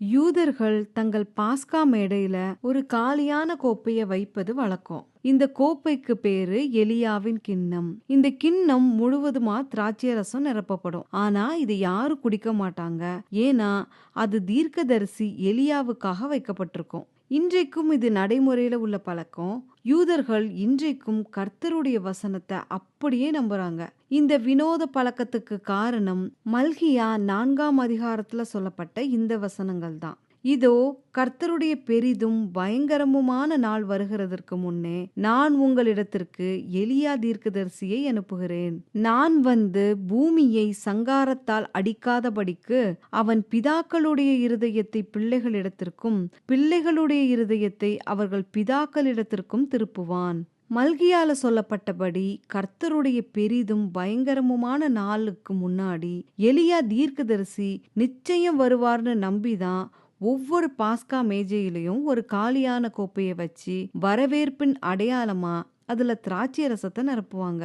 யூதர்கள் தங்கள் பாஸ்கா மேடையில ஒரு காலியான கோப்பைய வைப்பது வழக்கம். இந்த கோப்பைக்கு பேரு எலியாவின் கிண்ணம். இந்த கிண்ணம் முழுவதுமா திராட்சை ரசம் நிரப்பப்படும். ஆனா இது யாரும் குடிக்க மாட்டாங்க. ஏன்னா அது தீர்க்கதரிசி எலியாவுக்காக வைக்கப்பட்டிருக்கும். இன்றைக்கும் இது நடைமுறையில உள்ள பழக்கம். யூதர்கள் இன்றைக்கும் கர்த்தருடைய வசனத்தை அப்படியே நம்புறாங்க. இந்த வினோத பழக்கத்துக்கு காரணம் மல்கியா நான்காம் அதிகாரத்துல சொல்லப்பட்ட இந்த வசனங்கள் தான் இதோ கர்த்தருடைய பெரிதும் பயங்கரமுமான நாள் வருகிறதற்கு முன்னே நான் உங்களிடத்திற்கு எலியா தீர்க்கதரிசியை அனுப்புகிறேன். நான் வந்து பூமியை சங்காரத்தால் அடிக்காதபடிக்கு அவன் பிதாக்களுடைய இருதயத்தை பிள்ளைகளிடத்திற்கும் பிள்ளைகளுடைய இருதயத்தை அவர்கள் பிதாக்களிடத்திற்கும் திருப்புவான். மல்கியால சொல்லப்பட்டபடி கர்த்தருடைய பெரிதும் பயங்கரமுமான நாளுக்கு முன்னாடி எலியா தீர்க்கதரிசி நிச்சயம் வருவார்னு நம்பிதான் ஒவ்வொரு பாஸ்கா மேஜையிலையும் ஒரு காலியான கோப்பையை வச்சு வரவேற்பின் அடையாளமா அதுல திராட்சை ரசத்தை நிரப்புவாங்க.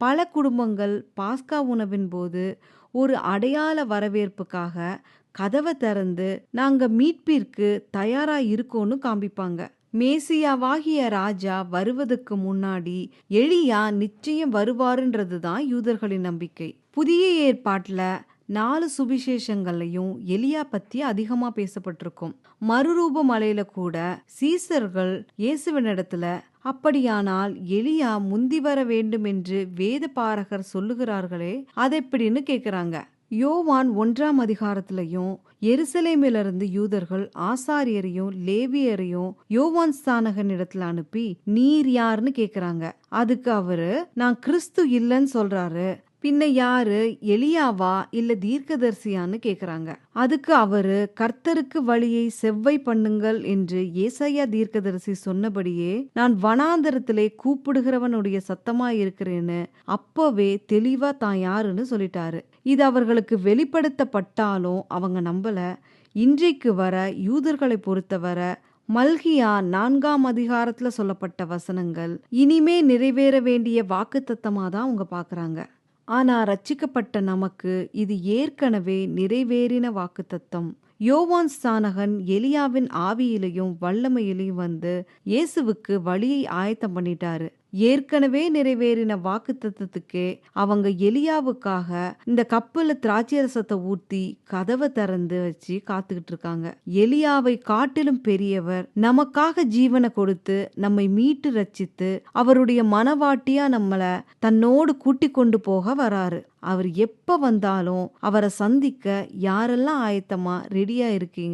பல குடும்பங்கள் பாஸ்கா உணவின் போது ஒரு அடையாள வரவேற்புக்காக கதவை திறந்து நாங்க மீட்பிற்கு தயாரா இருக்கோன்னு காண்பிப்பாங்க. மேசியாவாகிய ராஜா வருவதற்கு முன்னாடி எளியா நிச்சயம் வருவாருன்றது தான் யூதர்களின் நம்பிக்கை. புதிய ஏற்பாட்டில் நாலு சுவிசேஷங்கள்லையும் எலியா பத்தி அதிகமா பேசப்பட்டிருக்கும். மறுரூப மலையில கூட சீசர்கள் இயேசுவினிடத்துல அப்படியானால் எலியா முந்தி வர வேண்டும் என்று வேத பாரகர் சொல்லுகிறார்களே அதெப்படின்னு கேக்குறாங்க. யோவான் ஒன்றாம் அதிகாரத்திலையும் எருசலேமிலிருந்து யூதர்கள் ஆசாரியரையும் லேவியரையும் யோவான் ஸ்தானகன் இடத்துல அனுப்பி நீர் யாருன்னு கேக்குறாங்க. அதுக்கு அவரு நான் கிறிஸ்து இல்லைன்னு சொல்றாரு. பின்ன யாரு? எலியாவா? இல்ல தீர்க்கதரிசியான்னு கேக்குறாங்க. அதுக்கு அவரு கர்த்தருக்கு வழியை செவ்வை பண்ணுங்கள் என்று ஏசையா தீர்க்கதரிசி சொன்னபடியே நான் வனாந்தரத்திலே கூப்பிடுகிறவனுடைய சத்தமா இருக்கிறேன்னு அப்பவே தெளிவா தான் யாருன்னு சொல்லிட்டாரு. இது அவர்களுக்கு வெளிப்படுத்தப்பட்டாலும் அவங்க நம்பல. இன்றைக்கு வர யூதர்களை பொறுத்தவரை மல்கியா நான்காம் அதிகாரத்துல சொல்லப்பட்ட வசனங்கள் இனிமே நிறைவேற வேண்டிய வாக்கு தத்தமா தான் அவங்க பாக்குறாங்க. ஆனா ரட்சிக்கப்பட்ட நமக்கு இது ஏற்கனவே நிறைவேறின வாக்குத்தத்தம். யோவான் ஸ்தானகன் எலியாவின் ஆவியிலையும் வல்லமையிலையும் வந்து இயேசுவுக்கு வழியை ஆயத்தம் பண்ணிட்டாரு. ஏற்கனவே நிறைவேறின வாக்கு தத்துவத்துக்கு அவங்க எலியாவுக்காக இந்த கப்பல திராட்சை ரசத்தை ஊத்தி கதவை திறந்து வச்சு காத்துக்கிட்டு இருக்காங்க. எலியாவை காட்டிலும் பெரியவர் நமக்காக ஜீவனை கொடுத்து நம்மை மீட்டு ரச்சித்து அவருடைய மனவாட்டியா நம்மள தன்னோடு கூட்டி கொண்டு போக வராரு. அவர் எப்ப வந்தாலும் அவரை சந்திக்க யாரெல்லாம் ஆயத்தமா ரெடியா இருக்கீங்க?